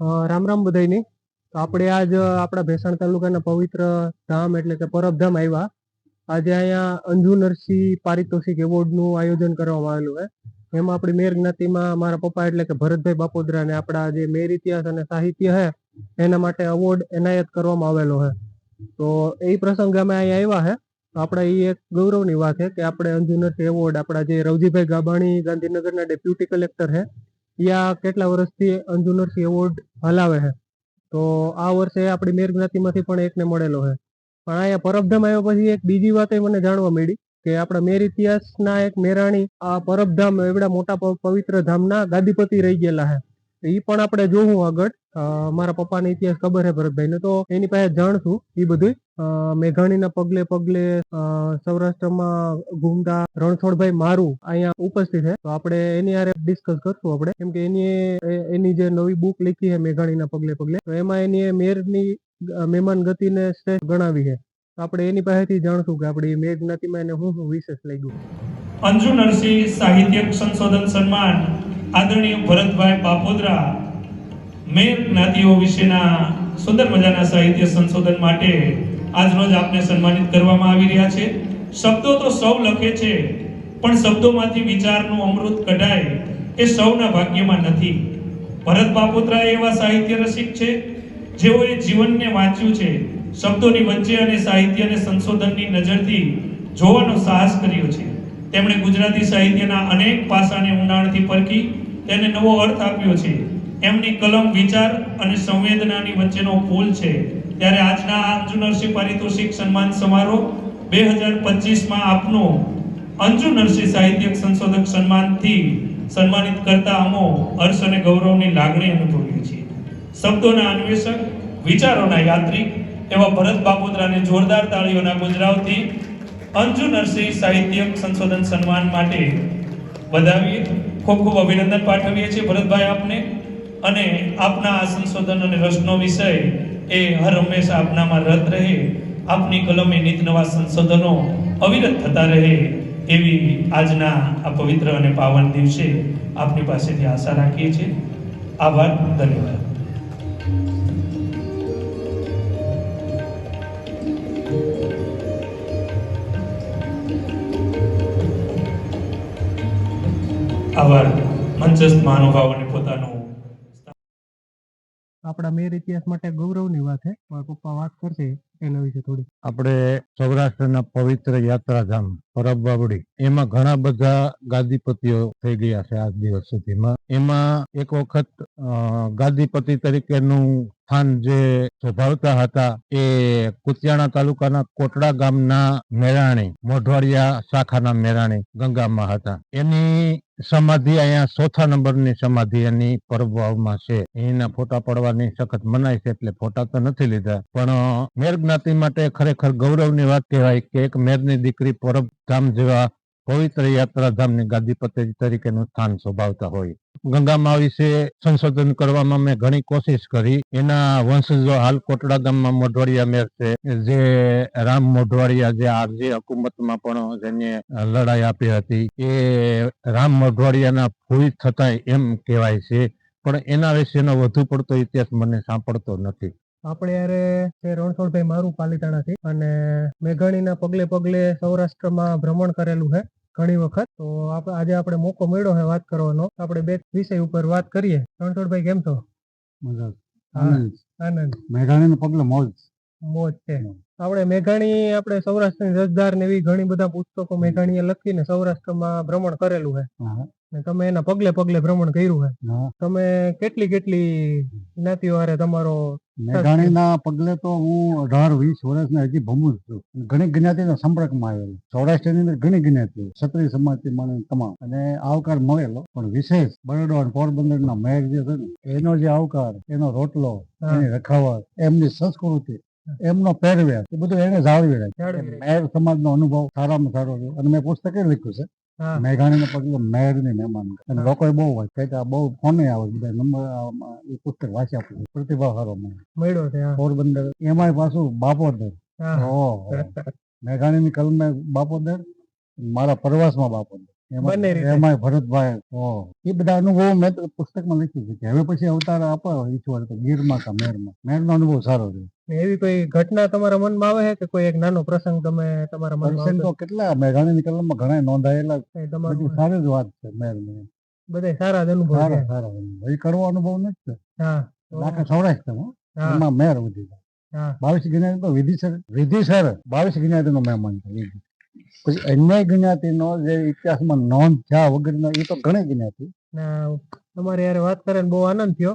રામ રામ બધાયની. તો આપણે આજ આપણા ભેસાણ તાલુકાના પવિત્ર ધામ એટલે કે પરબધામ આવ્યા. આજે અહીંયા અંજુ નરસિંહ પારિતોષિક એવોર્ડનું આયોજન કરવામાં આવેલું છે. એમાં આપણી મેર જ્ઞાતિમાં મારા પપ્પા એટલે કે ભરતભાઈ બાપોદરા ને આપણા જે મેર ઇતિહાસ અને સાહિત્ય છે, એના માટે અવોર્ડ એનાયત કરવામાં આવેલો છે. તો એ પ્રસંગે અમે અહીંયા આવ્યા છે. આપણે એ એક ગૌરવની વાત છે કે આપણે અંજુ નરસિંહ એવોર્ડ આપણા જે રવજીભાઈ ગાબાણી ગાંધીનગરના ડેપ્યુટી કલેક્ટર છે યા કેટલા વર્ષથી અંજુનરસિંહ એવોર્ડ હલાવે છે? તો આ વર્ષે આપણી મેર જ્ઞાતિમાંથી પણ એકને મળેલો છે. પણ અહીંયા પરબધામ આવ્યા પછી એક બીજી વાત મને જાણવા મળી કે આપણા મેર ઇતિહાસના એક મેરાણી આ પરબધામ એવડા મોટા પવિત્ર ધામના ગાદીપતિ રહી ગયેલા છે. એ પણ આપણે જોવું આગળ. મારા પપ્પાને ઇતિહાસ ખબર છે ભરતભાઈને, તો એની પાસે જાણશું એ બધું મેઘાણીના પગલે પગલે સૌરાષ્ટ્રમાં ઘૂમતા રણછોડભાઈ મારું અહીંયા ઉપસ્થિત છે તો આપણે એની હારે ડિસ્કસ કરશું આપણે. કેમ કે એની એની જે નવી બુક લખી છે મેઘાણીના પગલે પગલે, તો એમાં એની મેરની મહેમાન ગતિને શ્રેષ્ઠ ગણાવી છે તો આપણે એની પાસેથી જાણશું કે આપણી મેઘ જ્ઞાતિમાં એને હું હું વિશેષ લાગ્યું. અંજુ નરસિંહ સાહિત્યક સંશોધન સન્માન આદરણીય ભરતભાઈ બાપોદરા મેર જ્ઞાતિઓ વિશેના સુંદર મજાના સાહિત્ય સંશોધન માટે આજરોજ આપને સન્માનિત કરવામાં આવી રહ્યા છે. શબ્દો તો સૌ લખે છે, પણ શબ્દોમાંથી વિચારનું અમૃત કઢાય એ સૌના ભાગ્યમાં નથી. ભરત બાપોદરા એવા સાહિત્ય રસિક છે, જેઓએ જીવનને વાંચ્યું છે, શબ્દોની વચ્ચે અને સાહિત્યને સંશોધનની નજરથી જોવાનો સાહસ કર્યો છે. તેમણે ગુજરાતી સાહિત્યના અનેક પાસાને ઊંડાણથી પરખી તેને નવો અર્થ આપ્યો છે. એમની કલમ વિચાર અને સંવેદનાની વચ્ચેનો પુલ છે. ત્યારે આજના અંજુ નરસિંહ પારિતોષિક સન્માન સમારોહ બે હજાર પચીસમાં આપનો અંજુ નરસિંહ સાહિત્યક સંશોધક સન્માનથી સન્માનિત કરતા અમો હર્ષ અને ગૌરવની લાગણી અનુભવીએ છીએ. શબ્દોના અન્વેષક વિચારોના યાત્રિક એવા ભરત બાપોદરાને જોરદાર તાળીઓના ગુજરાવથી અંજુ નરસિંહ સાહિત્યક સંશોધન સન્માન માટે વધાવીએ. ખૂબ ખૂબ અભિનંદન પાઠવીએ છીએ ભરતભાઈ આપને. અને આપના આ સંશોધન અને રસનો વિષય એ હર હંમેશા આપનામાં રત રહે. આપની કલમે નિત નવા સંશોધનો અવિરત થતા રહે એવી આજના આ પવિત્ર અને પાવન દિવસે આપની પાસેથી આશા રાખીએ છીએ. આભાર, ધન્યવાદ. આભાર. મંચસ્થ મહાનુભાવોને પોતાનું આપણા મેર ઇતિહાસ માટે ગૌરવની વાત છે મારા પપ્પા વાત કરશે એના વિશે થોડી. આપણે સૌરાષ્ટ્રના પવિત્ર યાત્રાધામ પરબ એમાં ઘણા બધા ગાદીપતિઓ થઈ ગયા છે આજ દિવસ સુધીમાં. એમાં એક વખત ગાદીપતિ તરીકેનું સ્થાન જે સ્વભાવતા હતા એ કુતિયાણા તાલુકાના કોટડા ગામના મેરાણી, મોઢવાડિયા શાખાના મેરાણી ગંગામાં હતા. એની સમાધિ અહીંયા ચોથા નંબરની સમાધિ એની પરભાવમાં છે. એના ફોટા પડવાની સખત મનાય છે એટલે ફોટા તો નથી લીધા. પણ મેર જ્ઞાતિ માટે ખરેખર ગૌરવની વાત કહેવાય કે એક મેરની દીકરી પરબ ધામ જેવા પવિત્ર યાત્રાધામની ગાદીપતિ તરીકેનું સ્થાન શોભાવતા હોય. ગંગામાં વિશે સંશોધન કરવામાં મેં ઘણી કોશિશ કરી. એના વંશજો હાલ કોટડા ગામમાં મોઢવાડિયા મેર છે. જે રામ મોઢવાડિયા, જે આરજી હકુમતમાં પણ જેને લડાઈ આપી હતી, એ રામ મોઢવાડિયાના ફૂઈ થતા એમ કહેવાય છે. પણ એના વિશેનો વધુ પડતો ઇતિહાસ મને સાંભળતો નથી. આપણે યારે છે રણછોડભાઈ મારું પાલિતાણાથી અને મેઘાણીના પગલે પગલે સૌરાષ્ટ્રમાં ભ્રમણ કરેલું છે ઘણી વખત. તો આપણે આજે આપણે મોકો મળ્યો છે વાત કરવાનો. આપણે બે વિષય ઉપર વાત કરીએ. રણછોડભાઈ કેમ છો? આનંદ. મેઘાણી પગલે મોજ. મોજ છે. આપણે મેઘાણી આપણે સૌરાષ્ટ્રની રજદાર ને એવી ઘણી બધા પુસ્તકો મેઘાણીએ લખીને સૌરાષ્ટ્રમાં ભ્રમણ કરેલું છે. ને તમે એના પગલે પગલે ભ્રમણ કર્યું હે. તમે કેટલી કેટલી જ્ઞાતિઓ હારે તમારો મેઘાણીના પગલે તો હું અઢાર વીસ વર્ષને હજી ભમું છું. ઘણી જ્ઞાતિના સંપર્કમાં આવેલો. સૌરાષ્ટ્રની અંદર ઘણી જ્ઞાતિ ક્ષત્રિય સમાજથી મને તમામ. અને આવકાર મળેલો. પણ વિશેષ બરોડો અને પોરબંદરના મેઘ જે છે ને એનો જે આવકાર એનો રોટલો એની રખાવટ એમની સંસ્કૃતિ એમનો પહેરવેશ એ બધું એને જાળવી રાખે. મેર સમાજનો અનુભવ સારામાં સારો રહ્યો. અને મેં પુસ્તકે લખ્યું છે મેઘાણીને પગલે મેરની મહેમાન અને લોકો લોકોએ બહુ હોય કે આ બહુ ફોને આવે બધા નંબર એ પુસ્તક વાંચ્યા પછી પ્રતિભા સારો મળ્યો છે પોરબંદર એમાંય પાછું બાપોદર. હા. ઓહો. મેઘાણીની કલમે બાપોદર મારા પ્રવાસમાં બાપોદર. બંને રીતે. ભરતભાઈ એ બધા અનુભવો મેં પુસ્તકમાં લખ્યું છે કે હવે પછી અવતાર આપો ઈશ્વર તો ગીરમાં કે મેરમાં. મેરનો અનુભવ સારો છે એવી કોઈ ઘટના તમારા મનમાં આવે છે કે કોઈ એક નાનો પ્રસંગ તમે તમારા મનમાં તો કેટલા મેં કલમમાં ઘણા નોંધાયેલા સારી જ વાત છે મેરની. બધા સારા જ અનુભવ સારા સારા અનુભવ. એ કરવો અનુભવ નથી હા. આખા સૌરાષ્ટ્રમાં એમાં મેર વધી જાય બાવીસ જ્ઞાતિ તો વિધિસર વિધિસર બાવીસ જ્ઞાતિનો મહેમાન છે. પછી અન્ય જ્ઞાતિનો જે ઇતિહાસમાં નોંધ થયા વગરનો એ તો ઘણી જ્ઞાતિ. તમારે યાર વાત કરીને બહુ આનંદ થયો.